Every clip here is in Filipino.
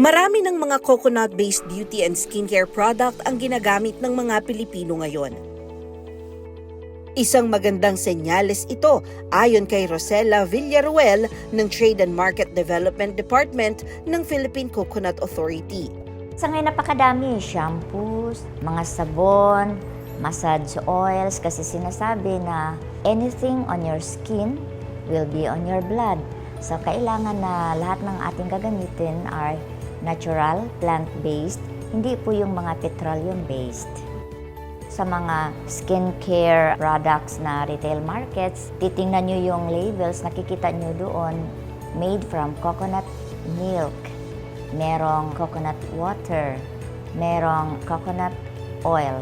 Marami ng mga coconut-based beauty and skincare product ang ginagamit ng mga Pilipino ngayon. Isang magandang senyales ito ayon kay Rosella Villaruel ng Trade and Market Development Department ng Philippine Coconut Authority. Sa ngayon napakadami, shampoos, mga sabon, massage oils kasi sinasabi na anything on your skin will be on your blood. So kailangan na lahat ng ating gagamitin are natural, plant-based, hindi po yung mga petroleum-based. Sa mga skincare products na retail markets, titingnan nyo yung labels, nakikita nyo doon, made from coconut milk, merong coconut water, merong coconut oil.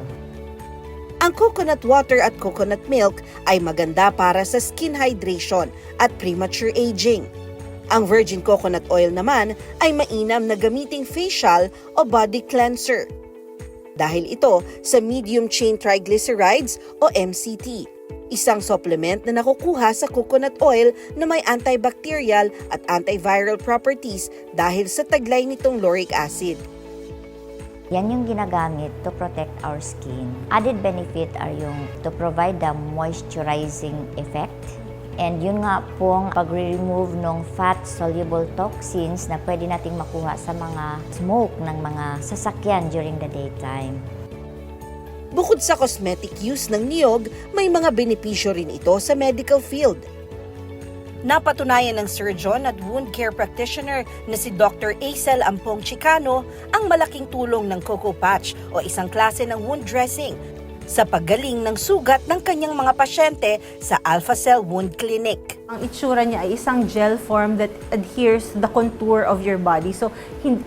Ang coconut water at coconut milk ay maganda para sa skin hydration at premature aging. Ang virgin coconut oil naman ay mainam na gamiting facial o body cleanser. Dahil ito sa medium chain triglycerides o MCT, isang supplement na nakukuha sa coconut oil na may antibacterial at antiviral properties dahil sa taglay nitong lauric acid. Yan yung ginagamit to protect our skin. Added benefit are yung to provide the moisturizing effect. And yun nga pong pag-remove ng fat-soluble toxins na pwede nating makuha sa mga smoke ng mga sasakyan during the daytime. Bukod sa cosmetic use ng niyog, may mga benepisyo rin ito sa medical field. Napatunayan ng surgeon at wound care practitioner na si Dr. Acel Ampong Chicano ang malaking tulong ng Coco Patch o isang klase ng wound dressing sa paggaling ng sugat ng kanyang mga pasyente sa Alpha Cell Wound Clinic. Ang itsura niya ay isang gel form that adheres the contour of your body. So,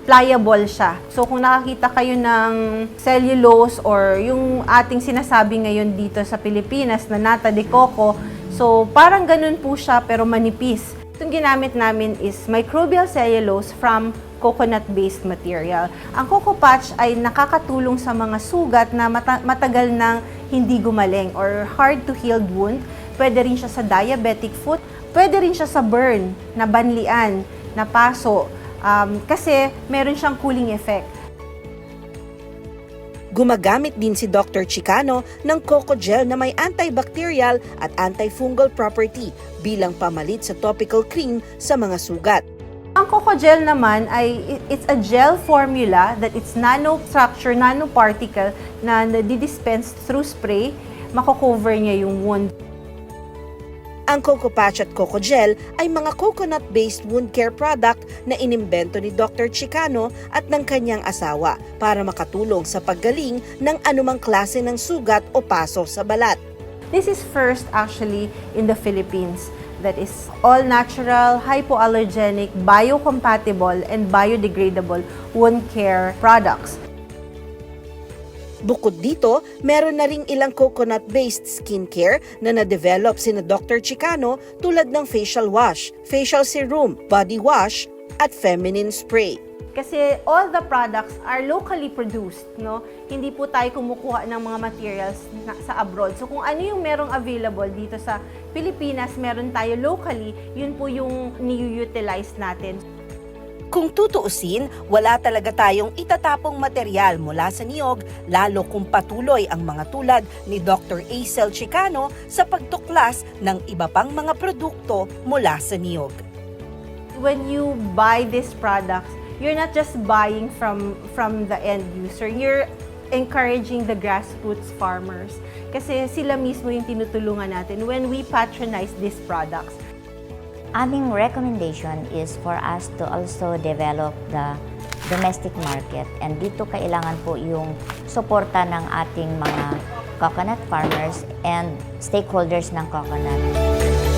pliable siya. So, kung nakakita kayo ng cellulose or yung ating sinasabi ngayon dito sa Pilipinas na nata de coco, so parang ganun po siya pero manipis. Itong ginamit namin is microbial cellulose from coconut-based material. Ang Coco Patch ay nakakatulong sa mga sugat na mata- matagal nang hindi gumaling or hard to healed wound. Pwede rin siya sa diabetic foot, pwede rin siya sa burn, na banlian, na paso, um, kasi meron siyang cooling effect. Gumagamit din si Dr. Chicano ng coco gel na may antibacterial at antifungal property bilang pamalit sa topical cream sa mga sugat. Ang Coco Gel naman ay it's a gel formula that it's nanostructure, nanoparticle na nadi-dispense through spray, mako-cover niya yung wound. Ang Coco Patch at Coco Gel ay mga coconut-based wound care product na inimbento ni Dr. Chicano at ng kanyang asawa para makatulong sa paggaling ng anumang klase ng sugat o paso sa balat. This is first actually in the Philippines that is all natural, hypoallergenic, biocompatible, and biodegradable wound care products. Bukod dito, meron na ring ilang coconut-based skincare na na-develop sina Dr. Chicano tulad ng facial wash, facial serum, body wash, at feminine spray. Kasi all the products are locally produced, no? Hindi po tayo kumukuha ng mga materials na, sa abroad. So kung ano yung merong available dito sa Pilipinas, meron tayo locally, yun po yung ni-utilize natin. Kung tutuusin, wala talaga tayong itatapong material mula sa niyog, lalo kung patuloy ang mga tulad ni Dr. Acel Chicano sa pagtuklas ng iba pang mga produkto mula sa niyog. When you buy these products, you're not just buying from from the end user. You're encouraging the grassroots farmers. Kasi sila mismo yung tinutulungan natin when we patronize these products. Aming recommendation is for us to also develop the domestic market and dito kailangan po yung suporta ng ating mga coconut farmers and stakeholders ng coconut.